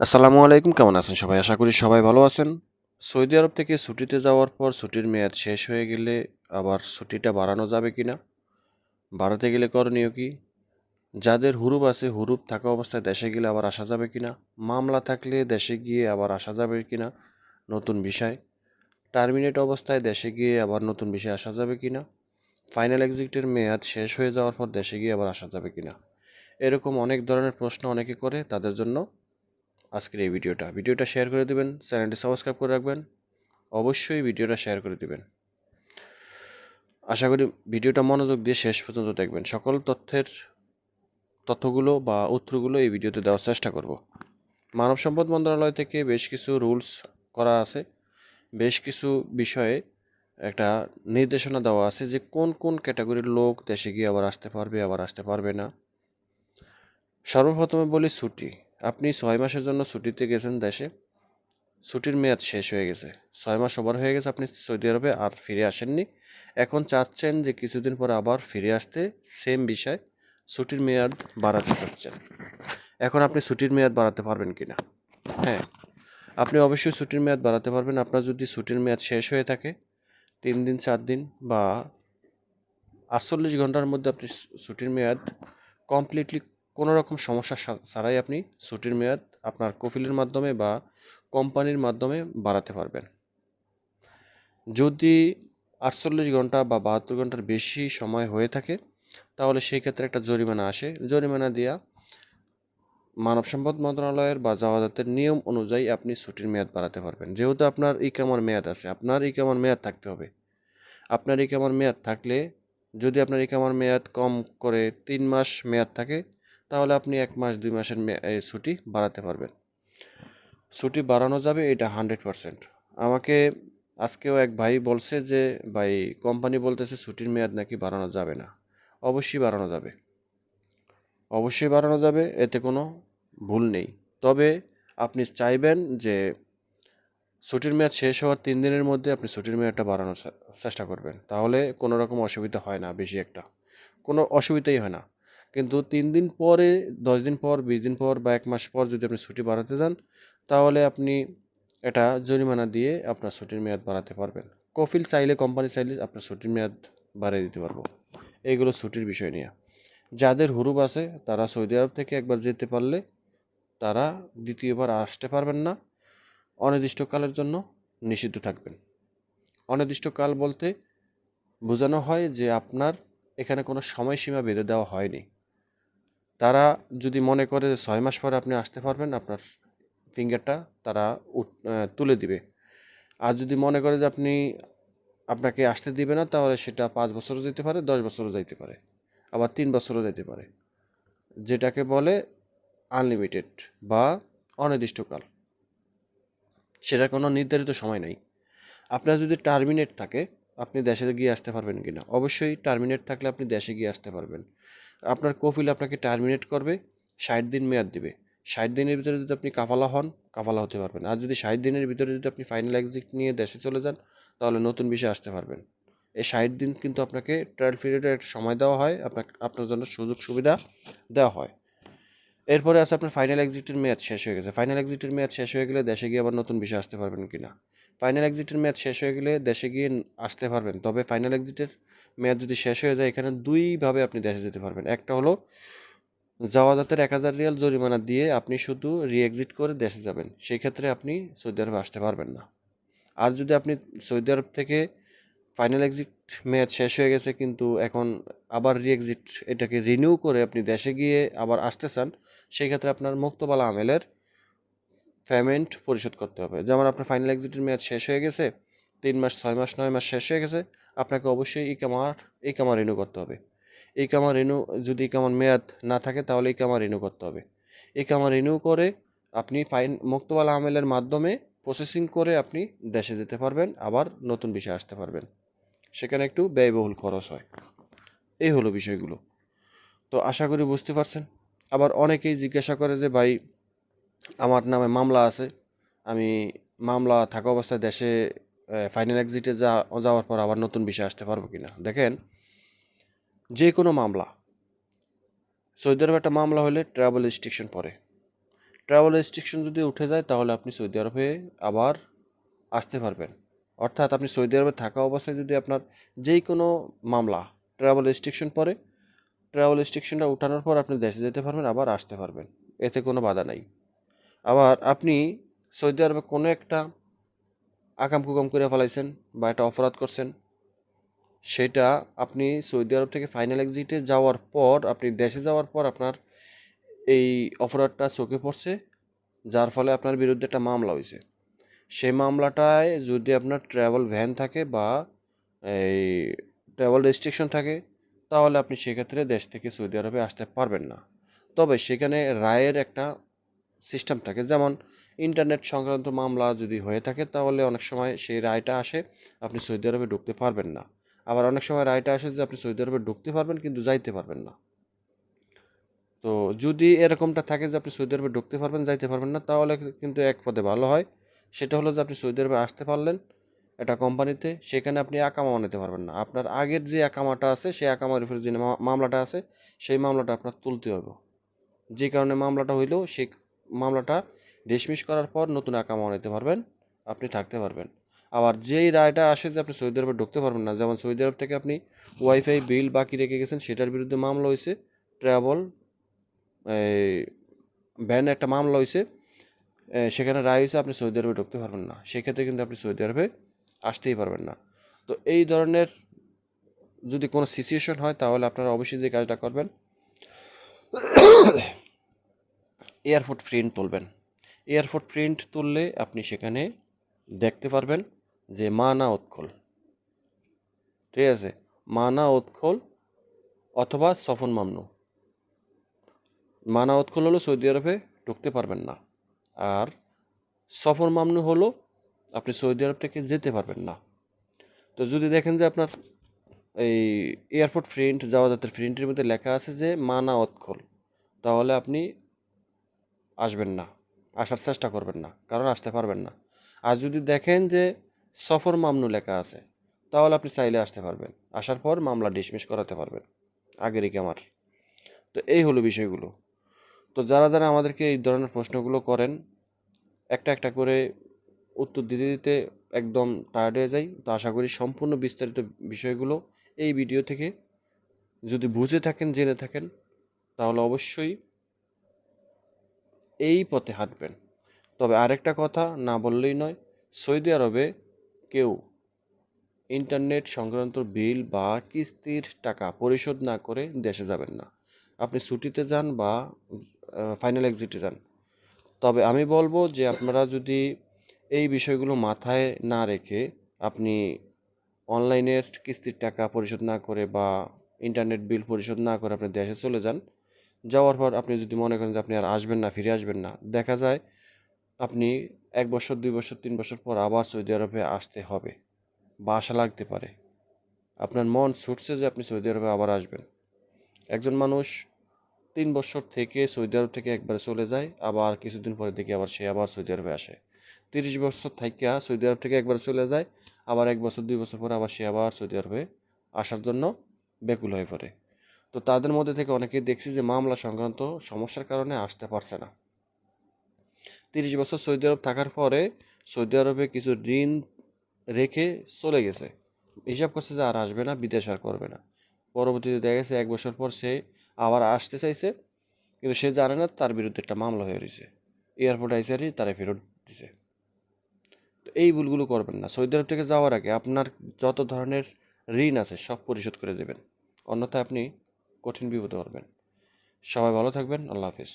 আসসালামু আলাইকুম, কেমন আছেন সবাই? আশা করি সবাই ভালো আছেন। সৌদি আরব থেকে ছুটিতে যাওয়ার পর ছুটির মেয়াদ শেষ হয়ে গেলে আবার ছুটিটা বাড়ানো যাবে কি না বাড়াতে গেলে করণীয় কি? যাদের হুরুপ আছে, হুরুপ থাকা অবস্থায় দেশে গেলে আবার আসা যাবে কি না মামলা থাকলে দেশে গিয়ে আবার আসা যাবে কি না নতুন বিষয়। টার্মিনেট অবস্থায় দেশে গিয়ে আবার নতুন বিষয় আসা যাবে কি না ফাইনাল এক্সিটের মেয়াদ শেষ হয়ে যাওয়ার পর দেশে গিয়ে আবার আসা যাবে কি না এরকম অনেক ধরনের প্রশ্ন অনেকে করে তাদের জন্য। আজকের এই ভিডিওটা। ভিডিওটা শেয়ার করে দেবেন চ্যানেলটি সাবস্ক্রাইব করে রাখবেন, অবশ্যই ভিডিওটা শেয়ার করে দেবেন। আশা করি ভিডিওটা মনোযোগ দিয়ে শেষ পর্যন্ত দেখবেন। সকল তথ্যের তথ্যগুলো বা উত্তরগুলো এই ভিডিওতে দেওয়ার চেষ্টা করব। মানব সম্পদ মন্ত্রণালয় থেকে বেশ কিছু রুলস করা আছে। বেশ কিছু বিষয়ে একটা নির্দেশনা দেওয়া আছে যে কোন কোন ক্যাটাগরির লোক দেশে গিয়ে আবার আসতে পারবে, আবার আসতে পারবে না। সর্বপ্রথমে বলি ছুটি। আপনি ছয় মাসের জন্য ছুটিতে গেছেন দেশে। ছুটির মেয়াদ শেষ হয়ে গেছে। ছয় মাস ওভার হয়ে গেছে আপনি সৌদি আরবে আর ফিরে আসেননি। এখন চাচ্ছেন যে কিছুদিন পরে আবার ফিরে আসতে সেম বিষয়, ছুটির মেয়াদ বাড়াতে চাচ্ছেন। এখন আপনি ছুটির মেয়াদ বাড়াতে পারবেন কি না হ্যাঁ আপনি অবশ্যই ছুটির মেয়াদ বাড়াতে পারবেন। আপনার যদি ছুটির মেয়াদ শেষ হয়ে থাকে, তিন দিন, চার দিন বা আটচল্লিশ ঘণ্টার মধ্যে আপনি ছুটির মেয়াদ কমপ্লিটলি কোনো রকম সমস্যা ছাড়াই আপনি ছুটির মেয়াদ আপনার কফিলের মাধ্যমে বা কোম্পানির মাধ্যমে বাড়াতে পারবেন। যদি আটচল্লিশ ঘণ্টা বা বাহাত্তর ঘণ্টার বেশি সময় হয়ে থাকে, তাহলে সেই ক্ষেত্রে একটা জরিমানা আসে। জরিমানা দিয়া মানব সম্পদ মন্ত্রণালয়ের বা জাওয়াজাতের নিয়ম অনুযায়ী আপনি ছুটির মেয়াদ বাড়াতে পারবেন। যেহেতু আপনার ই কামার মেয়াদ আছে, আপনার ই কামার মেয়াদ থাকতে হবে। আপনার ই কামার মেয়াদ থাকলে, যদি আপনার ই কামার মেয়াদ কম করে তিন মাস মেয়াদ থাকে তাহলে আপনি এক মাস, দুই মাসের ছুটি বাড়াতে পারবেন। ছুটি বাড়ানো যাবে এটা হান্ড্রেড পারসেন্ট। আমাকে আজকেও এক ভাই বলছে যে, ভাই, কোম্পানি বলতেছে ছুটির মেয়াদ নাকি বাড়ানো যাবে না। অবশ্যই বাড়ানো যাবে। অবশ্যই বাড়ানো যাবে, এতে কোনো ভুল নেই। তবে আপনি চাইবেন যে, ছুটির মেয়াদ শেষ হওয়ার তিন দিনের মধ্যে আপনি ছুটির মেয়াদটা বাড়ানোর চেষ্টা করবেন। তাহলে কোনো রকম অসুবিধা হয় না, বেশি একটা। কোনো অসুবিধাই হয় না। কিন্তু তিন দিন পরে, দশ দিন পর, বিশ দিন পর বা এক মাস পর যদি আপনি ছুটি বাড়াতে যান, তাহলে আপনি এটা জরিমানা দিয়ে আপনার ছুটির মেয়াদ বাড়াতে পারবেন। কফিল চাইলে, কোম্পানি চাইলে আপনার ছুটির মেয়াদ বাড়িয়ে দিতে পারব। এইগুলো ছুটির বিষয় নিয়ে। যাদের হুরুপ আছে, তারা সৌদি আরব থেকে একবার যেতে পারলে তারা দ্বিতীয়বার আসতে পারবেন না। অনির্দিষ্টকালের জন্য নিষিদ্ধ থাকবেন। অনির্দিষ্টকাল বলতে বোঝানো হয় যে আপনার এখানে কোনো সময়সীমা বেঁধে দেওয়া হয়নি। তারা যদি মনে করে যে ছয় মাস পরে আপনি আসতে পারবেন, আপনার ফিঙ্গারটা তারা তুলে দিবে। আর যদি মনে করে যে আপনি আপনাকে আসতে দিবে না, তাহলে সেটা পাঁচ বছরও যেতে পারে, দশ বছরও যাইতে পারে, আবার তিন বছরও যেতে পারে। যেটাকে বলে আনলিমিটেড বা অনির্দিষ্টকাল। সেটার কোনো নির্ধারিত সময় নেই। আপনার যদি টার্মিনেট থাকে, আপনি দেশে গিয়ে আসতে পারবেন কি না অবশ্যই টার্মিনেট থাকলে আপনি দেশে গিয়ে আসতে পারবেন। আপনার কফিল আপনাকে টার্মিনেট করবে, ষাট দিন মেয়াদ দিবে। ষাট দিনের ভিতরে যদি আপনি কাফালা হন, কাফালা হতে পারবেন। আর যদি ষাট দিনের ভিতরে যদি আপনি ফাইনাল এক্সিট নিয়ে দেশে চলে যান, তাহলে নতুন বিষয়ে আসতে পারবেন। এই ষাট দিন কিন্তু আপনাকে ট্রায়াল পিরিয়ডের একটা সময় দেওয়া হয় আপনার আপনার জন্য সুযোগ সুবিধা দেওয়া হয়। এরপরে আছে আপনার ফাইনাল এক্সিটের মেয়াদ শেষ হয়ে গেছে। ফাইনাল এক্সিটের মেয়াদ শেষ হয়ে গেলে দেশে গিয়ে আবার নতুন বিষয় আসতে পারবেন কি না ফাইনাল এক্সিটের মেয়াদ শেষ হয়ে গেলে দেশে গিয়ে আসতে পারবেন। তবে ফাইনাল এক্সিটের মেয়াদ যদি শেষ হয়ে যায়, এখানে দুইভাবে আপনি দেশে যেতে পারবেন। একটা হলো যাওয়াজাতের এক হাজার রিয়াল জরিমানা দিয়ে আপনি শুধু রি এক্সিট করে দেশে যাবেন। সেই ক্ষেত্রে আপনি সৌদি আরবে আসতে পারবেন না। আর যদি আপনি সৌদি আরব থেকে ফাইনাল এক্সিট মেয়াদ শেষ হয়ে গেছে, কিন্তু এখন আবার রি এক্সিট এটাকে রিনিউ করে আপনি দেশে গিয়ে আবার আসতে চান সেই ক্ষেত্রে আপনার মুক্তবালা আমেলের পেমেন্ট পরিশোধ করতে হবে। যেমন আপনার ফাইনাল এক্সিটের মেয়াদ শেষ হয়ে গেছে, তিন মাস, ছয় মাস, নয় মাস শেষ হয়ে গেছে আপনাকে অবশ্যই ই কামার এই কামার রিনিউ করতে হবে। এই কামার রিনিউ যদি ই কামার মেয়াদ না থাকে, তাহলে এই কামার রিনিউ করতে হবে। এই কামার রিনিউ করে আপনি ফাইন, মুক্তবালা আমেলের মাধ্যমে প্রসেসিং করে আপনি দেশে যেতে পারবেন, আবার নতুন বিষয় আসতে পারবেন। সেখানে একটু ব্যয়বহুল খরচ হয়। এই হলো বিষয়গুলো। তো আশা করি বুঝতে পারছেন। আবার অনেকেই জিজ্ঞাসা করে যে, ভাই, আমার নামে মামলা আছে। আমি মামলা থাকা অবস্থায় দেশে ফাইনাল এক্সিটে যা, যাওয়ার পর আবার নতুন বিষয় আসতে পারব কিনা? দেখেন যে কোনো মামলা, সৌদি আরবে একটা মামলা হলে ট্রাভেল রেস্ট্রিকশন পড়ে। ট্রাভেল রেস্ট্রিকশন যদি উঠে যায়, তাহলে আপনি সৌদি আরবে আবার আসতে পারবেন। অর্থাৎ আপনি সৌদি আরবে থাকা অবস্থায় যদি আপনার যেই কোনো মামলা ট্রাভেল রেস্ট্রিকশন পরে ট্রাভেল রেস্ট্রিকশনটা উঠানোর পর আপনি দেশে যেতে পারবেন, আবার আসতে পারবেন। এতে কোনো বাধা নাই। আবার আপনি সৌদি আরবে কোনো একটা আকাম কুকাম করে ফেলাইছেন বা একটা অপরাধ করছেন, সেটা আপনি সৌদি আরব থেকে ফাইনাল এক্সিটে যাওয়ার পর, আপনি দেশে যাওয়ার পর আপনার এই অপরাধটা চোখে পড়ছে, যার ফলে আপনার বিরুদ্ধে একটা মামলা হয়েছে সেই মামলাটায় যদি আপনার ট্রাভেল ভ্যান থাকে বা এই ট্রাভেল রেস্ট্রিকশন থাকে, তাহলে আপনি সেক্ষেত্রে দেশ থেকে সৌদি আরবে আসতে পারবেন না। তবে সেখানে রায়ের একটা সিস্টেম থাকে, যেমন ইন্টারনেট সংক্রান্ত মামলা যদি হয়ে থাকে, তাহলে অনেক সময় সেই রায়টা আসে, আপনি সৌদি আরবে ঢুকতে পারবেন না। আবার অনেক সময় রায়টা আসে যে, আপনি সৌদি আরবে ঢুকতে পারবেন কিন্তু যাইতে পারবেন না। তো যদি এরকমটা থাকে যে, আপনি সৌদি আরবে ঢুকতে পারবেন, যাইতে পারবেন না, তাহলে কিন্তু এক পদে ভালো হয়। সেটা হলো যে, আপনি সৌদি আরবে আসতে পারলেন একটা কোম্পানিতে, সেখানে আপনি একামা নিতে পারবেন না। আপনার আগের যে একামাটা আছে, সেই একামার উপরে যে মামলাটা আছে, সেই মামলাটা আপনার তুলতে হবে যে কারণে মামলাটা হইলেও সেই মামলাটা ডিসমিস করার পর নতুন একামা নিতে পারবেন, আপনি থাকতে পারবেন। আবার যেই রায়টা আসে যে আপনি সৌদি আরবে ঢুকতে পারবেন না, যেমন সৌদি আরব থেকে আপনি ওয়াইফাই বিল বাকি রেখে গেছেন, সেটার বিরুদ্ধে মামলা হয়েছে ট্রাভেল ব্যান একটা মামলা হয়েছে সেখানে রায় হয়েছে আপনি সৌদি আরবে ঢুকতে পারবেন না। সেক্ষেত্রে কিন্তু আপনি সৌদি আরবে আসতেই পারবেন না। তো এই ধরনের যদি কোনো সিচুয়েশন হয়, তাহলে আপনারা অবশ্যই যে কাজটা করবেন, এয়ারপোর্ট প্রিন্ট তুলবেন। এয়ারপোর্ট প্রিন্ট তুললে আপনি সেখানে দেখতে পারবেন যে মানা উৎকল। ঠিক আছে? মানা উৎকল অথবা সফন মামনু। মানা উৎকল হলো সৌদি আরবে ঢুকতে পারবেন না। আর সফর মামনু হলো আপনি সৌদি আরব থেকে যেতে পারবেন না। তো যদি দেখেন যে আপনার এই এয়ারপোর্ট প্রিন্ট যাওয়া যাত্রার প্রিন্টের মধ্যে লেখা আছে যে মানা উৎকল, তাহলে আপনি আসবেন না। আসার চেষ্টা করবেন না, কারণ আসতে পারবেন না। আর যদি দেখেন যে সফর মামনু লেখা আছে, তাহলে আপনি চাইলে আসতে পারবেন। আসার পর মামলা ডিসমিস করাতে পারবেন, আগেরই আমার। তো এই হলো বিষয়গুলো। তো যারা যারা আমাদেরকে এই ধরনের প্রশ্নগুলো করেন, একটা একটা করে উত্তর দিতে দিতে একদম টায়ার্ড হয়ে যাই। তো আশা করি সম্পূর্ণ বিস্তারিত বিষয়গুলো এই ভিডিও থেকে যদি বুঝে থাকেন, জেনে থাকেন, তাহলে অবশ্যই এই পথে হাঁটবেন। তবে আরেকটা কথা না বললেই নয়, সৌদি আরবে কেউ ইন্টারনেট সংক্রান্ত বিল বা কিস্তির টাকা পরিশোধ না করে দেশে যাবেন না। আপনি ছুটিতে যান বা ফাইনাল এক্সিটে যান। তবে আমি বলব যে আপনারা যদি এই বিষয়গুলো মাথায় না রেখে আপনি অনলাইনের কিস্তির টাকা পরিশোধ না করে বা ইন্টারনেট বিল পরিশোধ না করে আপনি দেশে চলে যান যাওয়ার পর আপনি যদি মনে করেন যে আপনি আর আসবেন না, ফিরে আসবেন না, দেখা যায় আপনি এক বছর, দুই বছর, তিন বছর পর আবার সৌদি আরবে আসতে হবে। বা আশা লাগতে পারে। আপনার মন ছুটছে যে আপনি সৌদি আরবে আবার আসবেন। একজন মানুষ তিন বছর থেকে সৌদি আরব থেকে একবার চলে যায়, আবার কিছুদিন পরে দেখি আবার সে আবার সৌদি আরবে আসে। তিরিশ বছর থাকিয়া সৌদি আরব থেকে একবার চলে যায়, আবার এক বছর, দুই বছর পরে আবার সে আবার সৌদি আরবে আসার জন্য ব্যাকুল হয়ে পড়ে। তো তাদের মধ্যে থেকে অনেকেই দেখছি যে মামলা সংক্রান্ত সমস্যার কারণে আসতে পারছে না। তিরিশ বছর সৌদি আরব থাকার পরে সৌদি আরবে কিছু ঋণ রেখে চলে গেছে। হিসাব করছে যে আর আসবে না, বিদেশ আর করবে না। পরবর্তীতে দেখা গেছে এক বছর পর সে আবার আসতে চাইছে, কিন্তু সে জানে না তার বিরুদ্ধে একটা মামলা হয়ে রয়েছে। এয়ারপোর্ট আইসারই তারা ফেরত দিছে। তো এই ভুলগুলো করবেন না। সৌদি আরব থেকে যাওয়ার আগে আপনার যত ধরনের ঋণ আছে সব পরিশোধ করে দেবেন। অন্যথায় আপনি কঠিন বিপদে পারবেন সবাই ভালো থাকবেন। আল্লাহ হাফিজ।